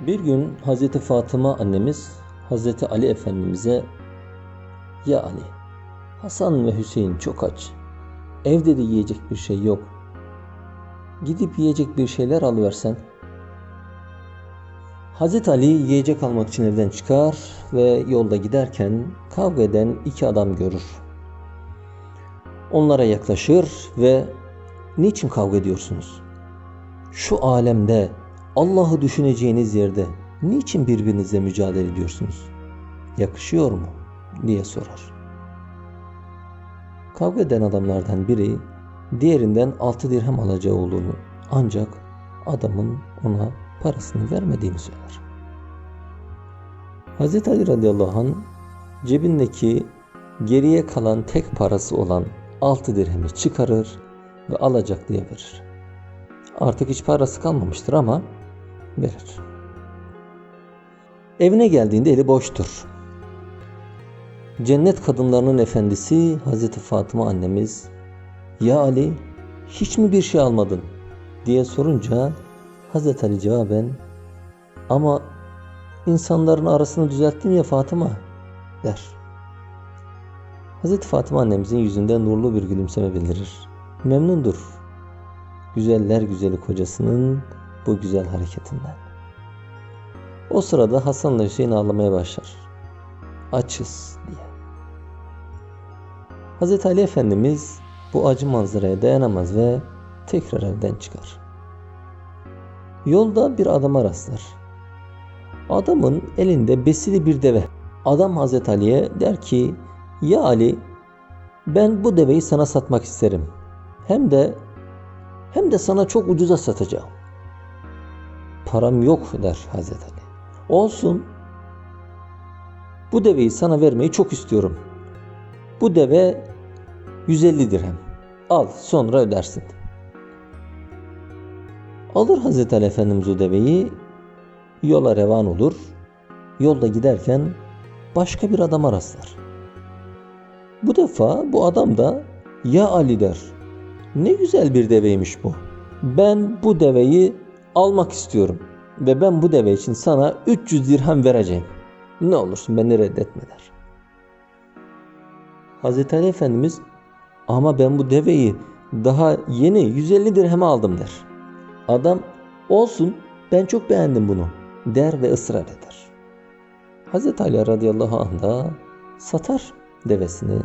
Bir gün Hazreti Fatıma annemiz Hazreti Ali Efendimiz'e Ya Ali, Hasan ve Hüseyin çok aç. Evde de yiyecek bir şey yok. Gidip yiyecek bir şeyler alıversen. Hazreti Ali yiyecek almak için evden çıkar ve yolda giderken kavga eden iki adam görür. Onlara yaklaşır ve niçin kavga ediyorsunuz? Şu alemde Allah'ı düşüneceğiniz yerde niçin birbirinize mücadele ediyorsunuz? Yakışıyor mu? diye sorar. Kavga eden adamlardan biri diğerinden altı dirhem alacağı olduğunu ancak adamın ona parasını vermediğini söyler. Hz. Ali radıyallahu anh cebindeki geriye kalan tek parası olan altı dirhemi çıkarır ve alacaklıya verir. Artık hiç parası kalmamıştır ama verir. Evine geldiğinde eli boştur. Cennet kadınlarının efendisi Hazreti Fatıma annemiz "Ya Ali, hiç mi bir şey almadın?" diye sorunca Hazreti Ali cevaben "Ama insanların arasını düzelttim ya Fatıma." der. Hazreti Fatıma annemizin yüzünde nurlu bir gülümseme bildirir. Memnundur. Güzeller güzeli kocasının bu güzel hareketinden. O sırada Hasan'la Hüseyin ağlamaya başlar. Açız diye. Hz. Ali Efendimiz bu acı manzaraya dayanamaz ve tekrar evden çıkar. Yolda bir adama rastlar. Adamın elinde besili bir deve. Adam Hazreti Ali'ye der ki ya Ali ben bu deveyi sana satmak isterim. Hem de hem de sana çok ucuza satacağım. Param yok der Hazreti Ali. Olsun. Bu deveyi sana vermeyi çok istiyorum. Bu deve 150 dirhem. Al sonra ödersin. Alır Hazreti Ali Efendimiz o deveyi yola revan olur. Yolda giderken başka bir adama rastlar. Bu defa bu adam da ya Ali der. Ne güzel bir deveymiş bu. Ben bu deveyi almak istiyorum ve ben bu deve için sana 300 dirhem vereceğim. Ne olursun beni reddetme der. Hazreti Ali Efendimiz ama ben bu deveyi daha yeni 150 dirheme aldım der. Adam olsun ben çok beğendim bunu der ve ısrar eder. Hazreti Ali radıyallahu anh da satar devesini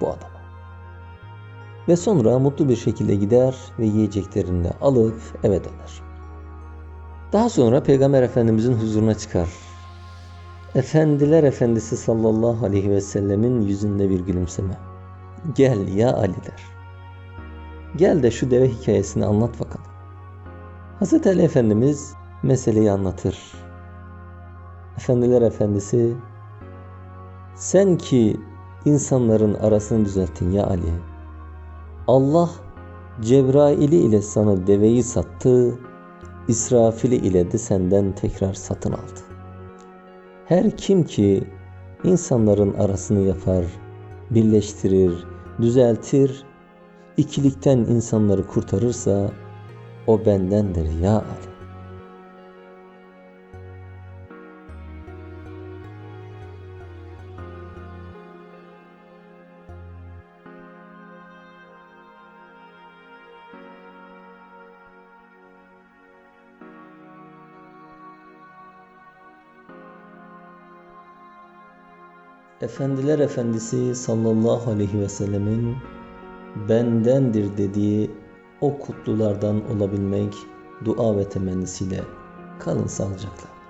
bu adama. Ve sonra mutlu bir şekilde gider ve yiyeceklerini alıp eve döner. Daha sonra Peygamber Efendimizin huzuruna çıkar. Efendiler Efendisi sallallahu aleyhi ve sellemin yüzünde bir gülümseme. Gel ya Ali der. Gel de şu deve hikayesini anlat bakalım. Hazreti Ali Efendimiz meseleyi anlatır. Efendiler Efendisi sen ki insanların arasını düzelttin ya Ali. Allah Cebrail'i ile sana deveyi sattı, İsrafil'i ile de senden tekrar satın aldı. Her kim ki insanların arasını yapar, birleştirir, düzeltir, ikilikten insanları kurtarırsa o bendendir ya Ali. Efendiler Efendisi sallallahu aleyhi ve sellemin bendendir dediği o kutlulardan olabilmek dua ve temennisiyle kalın sağlıcakla.